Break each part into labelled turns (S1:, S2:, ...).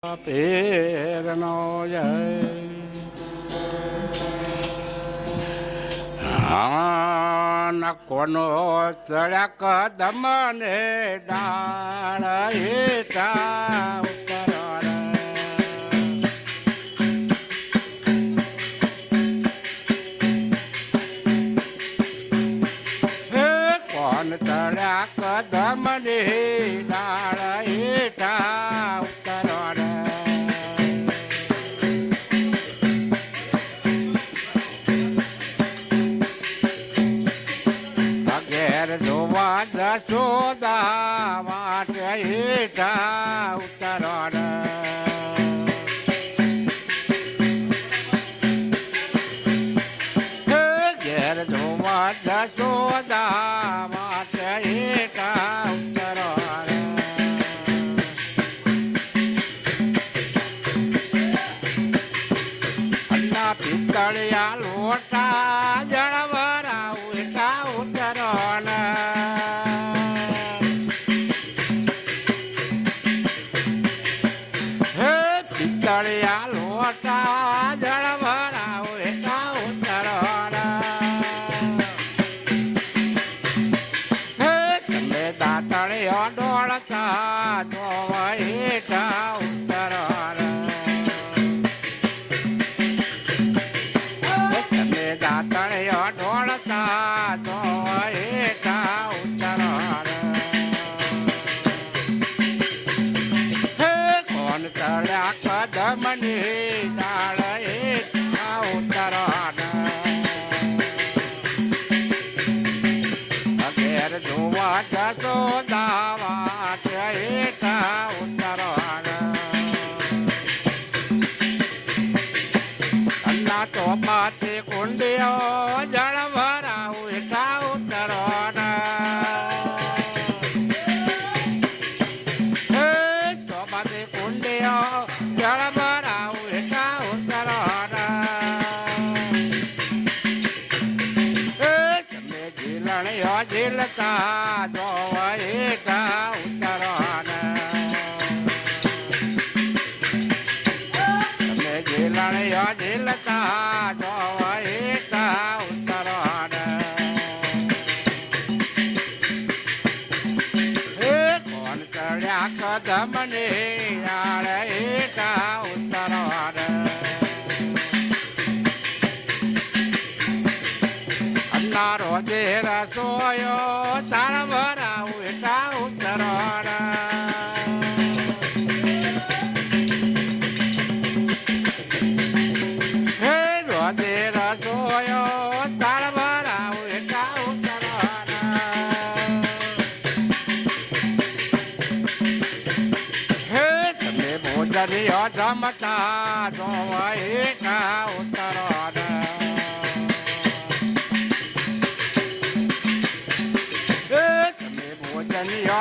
S1: પેરનો જય કોનો ચડક દમને ડાળ યશોદા માટે હેઠા ઉતરણ ઘેર ધોવા યશોદા માટે હેઠા ઉતરણ પિતળિયા લોટા ચડ્યા લોટા જળ ரமணே જીલણ્યો જીલતા જોવાઈ તા ઉત્તરાણ હે કોણ ચડ્યા કદમને આળે તા ઉત્તરાણ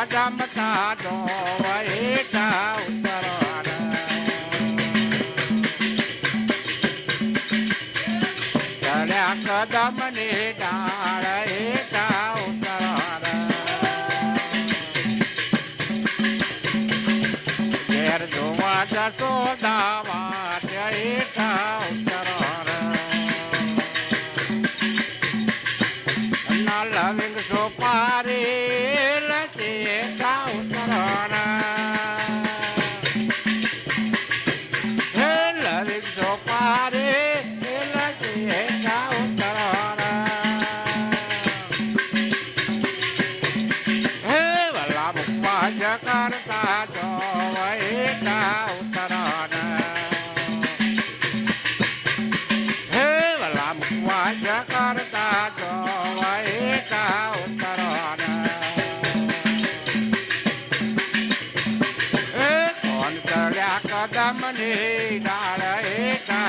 S1: જમતા દો વૈટા ઉતરવાના ચડ્યા કદમ ને ડાળ એટા ઉતરવાના ઘેર જોવા જતો દા it out.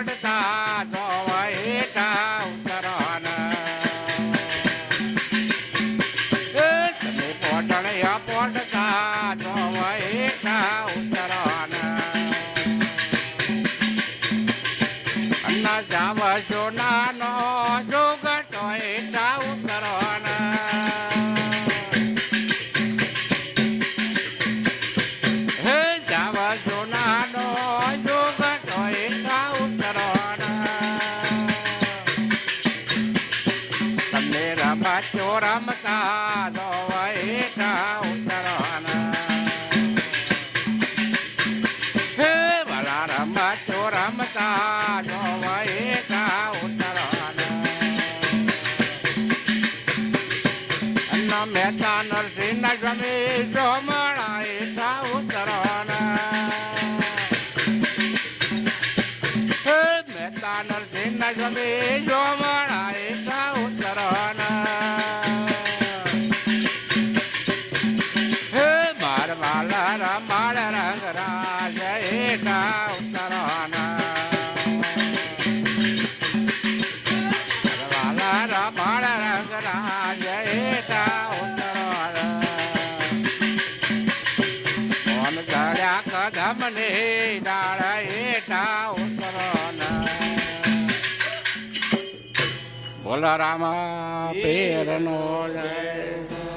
S1: પડતા જોવા હેઠા ઉતરણ. તમે પોટણિયા પડતા જોવા હેઠા ઉતરણ. ના જાવા જો ના બોલો રામા પેરનો જય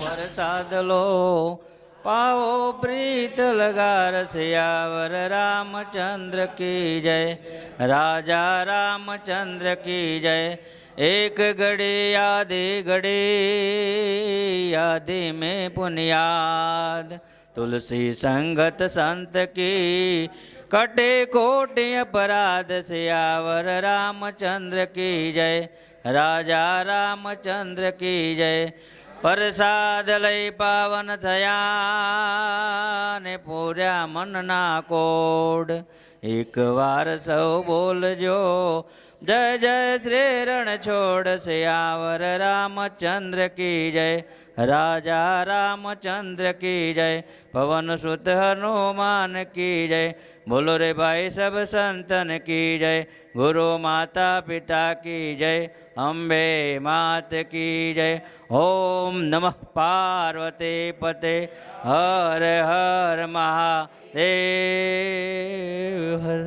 S2: વરસાદ લો પાઓ પ્રીત લગાર સિયાવર રામચંદ્ર કી જય. રાજા રામચંદ્ર કી જય. એક ઘડે યાદે ઘડે યાદે મેં પુનિયાદ. તુલસી સંગત સંત કી કટે કોટે અપરાધ સિયાવર રામચંદ્ર કી જય, રાજા રામચંદ્ર કી જય. પ્રસાદ લઈ પાવન થયા ને પૂર્યા મનના કોડ. એક વાર સૌ બોલજો, જય જય શ્રી રણ છોડ સિયાવર રામચંદ્ર કી જય. રાજા રામચંદ્ર કી જય, પવન સુત હનુમાન કી જય, બોલો રે ભાઈ સબ સંતન કી જય, ગુરુ માતા પિતા કી જય, અંબે માત કી જય, ઓમ નમઃ પાર્વતી પતે, હર હર મહાદેવ, હર.